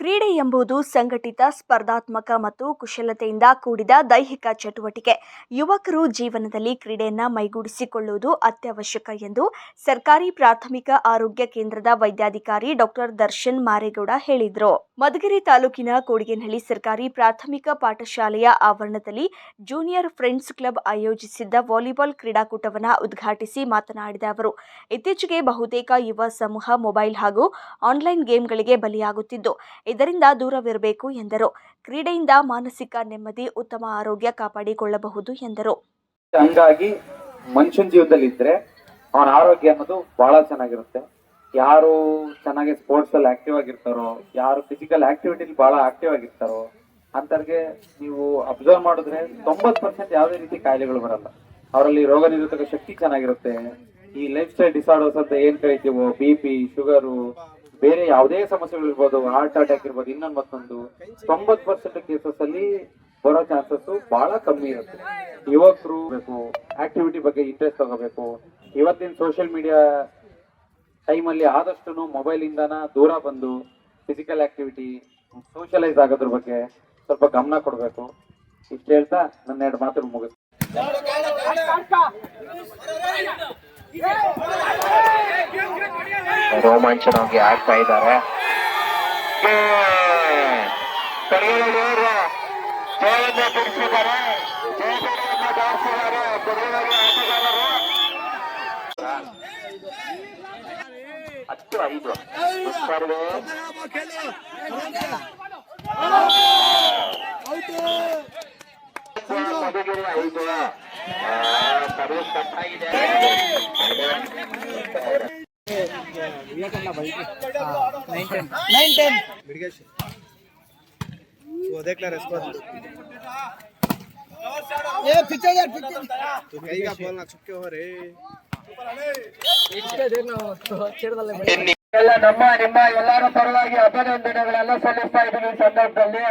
ಕ್ರೀಡೆ ಎಂಬುದು ಸಂಘಟಿತ, ಸ್ಪರ್ಧಾತ್ಮಕ ಮತ್ತು ಕುಶಲತೆಯಿಂದ ಕೂಡಿದ ದೈಹಿಕ ಚಟುವಟಿಕೆ. ಯುವಕರು ಜೀವನದಲ್ಲಿ ಕ್ರೀಡೆಯನ್ನು ಮೈಗೂಡಿಸಿಕೊಳ್ಳುವುದು ಅತ್ಯವಶ್ಯಕ ಎಂದು ಸರ್ಕಾರಿ ಪ್ರಾಥಮಿಕ ಆರೋಗ್ಯ ಕೇಂದ್ರದ ವೈದ್ಯಾಧಿಕಾರಿ ಡಾಕ್ಟರ್ ದರ್ಶನ್ ಮಾರೇಗೌಡ ಹೇಳಿದರು. ಮಧುಗಿರಿ ತಾಲೂಕಿನ ಕೋಡಿಗೆನಹಳ್ಳಿ ಸರ್ಕಾರಿ ಪ್ರಾಥಮಿಕ ಪಾಠಶಾಲೆಯ ಆವರಣದಲ್ಲಿ ಜೂನಿಯರ್ ಫ್ರೆಂಡ್ಸ್ ಕ್ಲಬ್ ಆಯೋಜಿಸಿದ್ದ ವಾಲಿಬಾಲ್ ಕ್ರೀಡಾಕೂಟವನ್ನು ಉದ್ಘಾಟಿಸಿ ಮಾತನಾಡಿದ ಅವರು, ಇತ್ತೀಚೆಗೆ ಬಹುತೇಕ ಯುವ ಸಮೂಹ ಮೊಬೈಲ್ ಹಾಗೂ ಆನ್ಲೈನ್ ಗೇಮ್ಗಳಿಗೆ ಬಲಿಯಾಗುತ್ತಿದ್ದು ಇದರಿಂದ ದೂರವಿರಬೇಕು ಎಂದರು. ಕ್ರೀಡೆಯಿಂದ ಮಾನಸಿಕ ನೆಮ್ಮದಿ, ಉತ್ತಮ ಆರೋಗ್ಯ ಕಾಪಾಡಿಕೊಳ್ಳಬಹುದು ಎಂದರು. ಹಂಗಾಗಿ ಮನುಷ್ಯನ ಜೀವನದಲ್ಲಿ ಇದ್ರೆ ಅವನ ಆರೋಗ್ಯ ಅನ್ನೋದು ಬಹಳ ಚೆನ್ನಾಗಿರುತ್ತೆ. ಯಾರು ಚೆನ್ನಾಗಿ ಸ್ಪೋರ್ಟ್ಸ್ ಅಲ್ಲಿ ಆಕ್ಟಿವ್ ಆಗಿರ್ತಾರೋ, ಯಾರು ಫಿಸಿಕಲ್ ಆಕ್ಟಿವಿಟಿಲಿ ಬಹಳ ಆಕ್ಟಿವ್ ಆಗಿರ್ತಾರೋ, ಅಂತವ್ರಿಗೆ ನೀವು ಅಬ್ಸರ್ವ್ ಮಾಡಿದ್ರೆ ತೊಂಬತ್ ಪರ್ಸೆಂಟ್ ಯಾವುದೇ ರೀತಿ ಕಾಯಿಲೆಗಳು ಬರಲ್ಲ. ಅವರಲ್ಲಿ ರೋಗ ನಿರೋಧಕ ಶಕ್ತಿ ಚೆನ್ನಾಗಿರುತ್ತೆ. ಈ ಲೈಫ್ ಸ್ಟೈಲ್ ಡಿಸಾರ್ಡರ್ಸ್ ಅಂತ ಏನ್ ಕರಿತೀವೋ ಬಿ ಪಿ ಶುಗರು ಬೇರೆ ಯಾವುದೇ ಸಮಸ್ಯೆಗಳು ಇರ್ಬೋದು ಹಾರ್ಟ್ ಅಟ್ಯಾಕ್ ಇರ್ಬೋದು, ಇನ್ನೊಂದು ಮತ್ತೊಂದು ತೊಂಬತ್ ಪರ್ಸೆಂಟ್ ಕೇಸಸ್ ಅಲ್ಲಿ ಬರೋ ಚಾನ್ಸಸ್ ಬಹಳ ಕಮ್ಮಿ ಇರುತ್ತೆ. ಯುವಕರು ಬೇಕು ಆಕ್ಟಿವಿಟಿ ಬಗ್ಗೆ ಇಂಟ್ರೆಸ್ಟ್ ತಗೋಬೇಕು. ಇವತ್ತಿನ ಸೋಷಿಯಲ್ ಮೀಡಿಯಾ ಟೈಮಲ್ಲಿ ಆದಷ್ಟು ಮೊಬೈಲ್ ಇಂದನ ದೂರ ಬಂದು ಫಿಸಿಕಲ್ ಆಕ್ಟಿವಿಟಿ ಸೋಷಿಯಲೈಸ್ ಆಗೋದ್ರ ಬಗ್ಗೆ ಸ್ವಲ್ಪ ಗಮನ ಕೊಡಬೇಕು. ಇಷ್ಟು ಹೇಳ್ತಾ ನನ್ನ ಎರಡು ಮಾತು ಮುಗಿಸ್ ರೋಮಾಂಚನವಾಗಿ ಆಡ್ತಾ ಇದ್ದಾರೆ ಜಯವನ್ನು ಬಿಡಿಸಿದ್ದಾರೆ ಜಯಗಳನ್ನು ದಾಟಿಸಿದ್ದಾರೆ ಕೊನೆಯದಾಗಿ ಆಟಗಾರರು ಹತ್ತು ಐದು ಸ್ಪರ್ಧೆ ಮಧುಗಿರಿ ಐದು ಸರ್ವಿಸ್ ಕಟ್ಟಾಗಿದೆ ನಮ್ಮ ನಿಮ್ಮ ಎಲ್ಲರ ಪರವಾಗಿ ಅಭಿನಂದನೆಗಳೆಲ್ಲ ಸಲ್ಲಿಸ್ತಾ ಇದ್ದೀವಿ ಸಂದರ್ಭದಲ್ಲಿ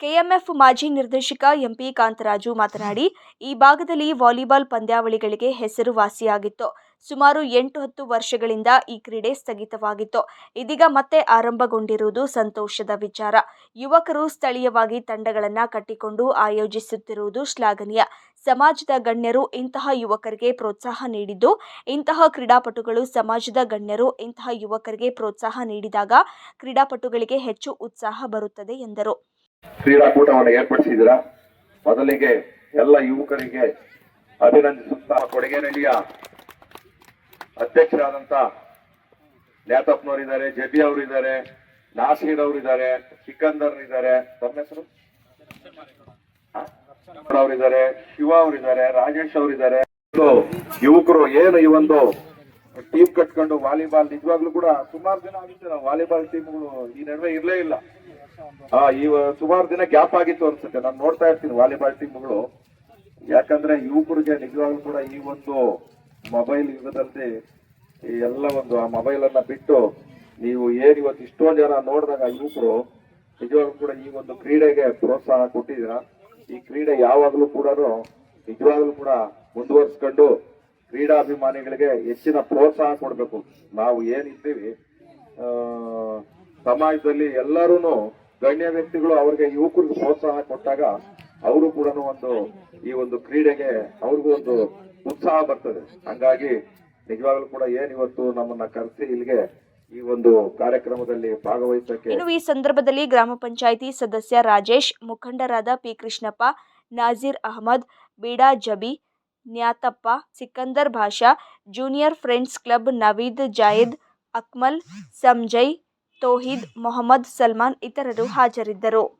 ಕೆಎಂಎಫ್ ಮಾಜಿ ನಿರ್ದೇಶಕ ಎಂಪಿ ಕಾಂತರಾಜು ಮಾತನಾಡಿ, ಈ ಭಾಗದಲ್ಲಿ ವಾಲಿಬಾಲ್ ಪಂದ್ಯಾವಳಿಗಳಿಗೆ ಹೆಸರುವಾಸಿಯಾಗಿತ್ತು. ಸುಮಾರು ಎಂಟು ಹತ್ತು ವರ್ಷಗಳಿಂದ ಈ ಕ್ರೀಡೆ ಸ್ಥಗಿತವಾಗಿತ್ತು. ಇದೀಗ ಮತ್ತೆ ಆರಂಭಗೊಂಡಿರುವುದು ಸಂತೋಷದ ವಿಚಾರ. ಯುವಕರು ಸ್ಥಳೀಯವಾಗಿ ತಂಡಗಳನ್ನು ಕಟ್ಟಿಕೊಂಡು ಆಯೋಜಿಸುತ್ತಿರುವುದು ಶ್ಲಾಘನೀಯ. ಸಮಾಜದ ಗಣ್ಯರು ಇಂತಹ ಯುವಕರಿಗೆ ಪ್ರೋತ್ಸಾಹ ನೀಡಿದ್ದು, ಇಂತಹ ಕ್ರೀಡಾಪಟುಗಳು ಸಮಾಜದ ಗಣ್ಯರು ಇಂತಹ ಯುವಕರಿಗೆ ಪ್ರೋತ್ಸಾಹ ನೀಡಿದಾಗ ಕ್ರೀಡಾಪಟುಗಳಿಗೆ ಹೆಚ್ಚು ಉತ್ಸಾಹ ಬರುತ್ತದೆ ಎಂದರು. ಕ್ರೀಡಾಕೂಟವನ್ನು ಏರ್ಪಡಿಸಿದ್ದೀರಾ? ಮೊದಲಿಗೆ ಎಲ್ಲ ಯುವಕರಿಗೆ ಅಭಿನಂದಿಸುತ್ತಾ ಕೊಡಗೇನಹಳ್ಳಿಯ ಅಧ್ಯಕ್ಷರಾದಂತ ನ್ಯಾತಪ್ಪನವರಿದ್ದಾರೆ ಜಬಿ ಅವರಿದ್ದಾರೆ, ನಾಸೀರ್ ಅವರಿದ್ದಾರೆ, ಸಿಕಂದರ್ ಇದ್ದಾರೆ. ತಮ್ಮ ಹೆಸರು? ಅವರಿದ್ದಾರೆ, ಶಿವ ಅವರಿದ್ದಾರೆ, ರಾಜೇಶ್ ಅವರಿದ್ದಾರೆ. ಯುವಕರು ಏನು ಈ ಒಂದು ಟೀಮ್ ಕಟ್ಕೊಂಡು ವಾಲಿಬಾಲ್ ನಿಜವಾಗ್ಲೂ ಕೂಡ ಸುಮಾರು ದಿನ ಆಗುತ್ತೆ. ವಾಲಿಬಾಲ್ ಟೀಮ್ಗಳು ಈ ನಡುವೆ ಇರ್ಲೇ ಇಲ್ಲ. ಈ ಸುಮಾರು ದಿನ ಗ್ಯಾಪ್ ಆಗಿತ್ತು ಅನ್ಸುತ್ತೆ. ನಾನು ನೋಡ್ತಾ ಇರ್ತೀನಿ ವಾಲಿಬಾಲ್ ಟೀಮ್ಗಳು. ಯಾಕಂದ್ರೆ ಯುವಕರಿಗೆ ನಿಜವಾಗ್ಲೂ ಕೂಡ ಈ ಒಂದು ಮೊಬೈಲ್ ಯುಗದಲ್ಲಿ ಈ ಎಲ್ಲ ಒಂದು ಆ ಮೊಬೈಲ್ ಅನ್ನ ಬಿಟ್ಟು ನೀವು ಏನ್ ಇವತ್ತು ಇಷ್ಟೊಂದು ಜನ ನೋಡಿದಾಗ ಯುವಕರು ನಿಜವಾಗ್ಲೂ ಕೂಡ ಈ ಒಂದು ಕ್ರೀಡೆಗೆ ಪ್ರೋತ್ಸಾಹ ಕೊಟ್ಟಿದ್ದೀರಾ? ಈ ಕ್ರೀಡೆ ಯಾವಾಗ್ಲೂ ಕೂಡ ನಿಜವಾಗ್ಲೂ ಕೂಡ ಮುಂದುವರ್ಸ್ಕೊಂಡು ಕ್ರೀಡಾಭಿಮಾನಿಗಳಿಗೆ ಹೆಚ್ಚಿನ ಪ್ರೋತ್ಸಾಹ ಕೊಡ್ಬೇಕು. ನಾವು ಏನಿದ್ದೀವಿ ಸಮಾಜದಲ್ಲಿ ಎಲ್ಲರೂ ಗಣ್ಯ ವ್ಯಕ್ತಿಗಳು ಅವ್ರಿಗೆ ಯುವಕರಿಗೆ ಪ್ರೋತ್ಸಾಹ ಕೊಟ್ಟಾಗ ಅವರು ಕೂಡ ಒಂದು ಈ ಒಂದು ಕ್ರೀಡೆಗೆ ಅವ್ರಿಗೂ ಒಂದು ಉತ್ಸಾಹ ಬರ್ತದೆ. ಹಂಗಾಗಿ ನಿಜವಾಗ್ಲೂ ಕೂಡ ಏನ್ ಇವತ್ತು ನಮ್ಮನ್ನ ಕರೆಸಿ ಇಲ್ಲಿಗೆ ಈ ಒಂದು ಕಾರ್ಯಕ್ರಮದಲ್ಲಿ ಭಾಗವಹಿಸಕ್ಕೆ ಇನ್ನು ಈ ಸಂದರ್ಭದಲ್ಲಿ ಗ್ರಾಮ ಪಂಚಾಯಿತಿ ಸದಸ್ಯ ರಾಜೇಶ್, ಮುಖಂಡರಾದ P Krishnappa, Nazeer Ahmed, Beeda Jabi, Nyatappa, Sikandar Basha, junior friends club Naveed Zayed, Akmal, Sanjay Tohid Mohammed Salman ಇತರರು ಹಾಜರಿದ್ದರು.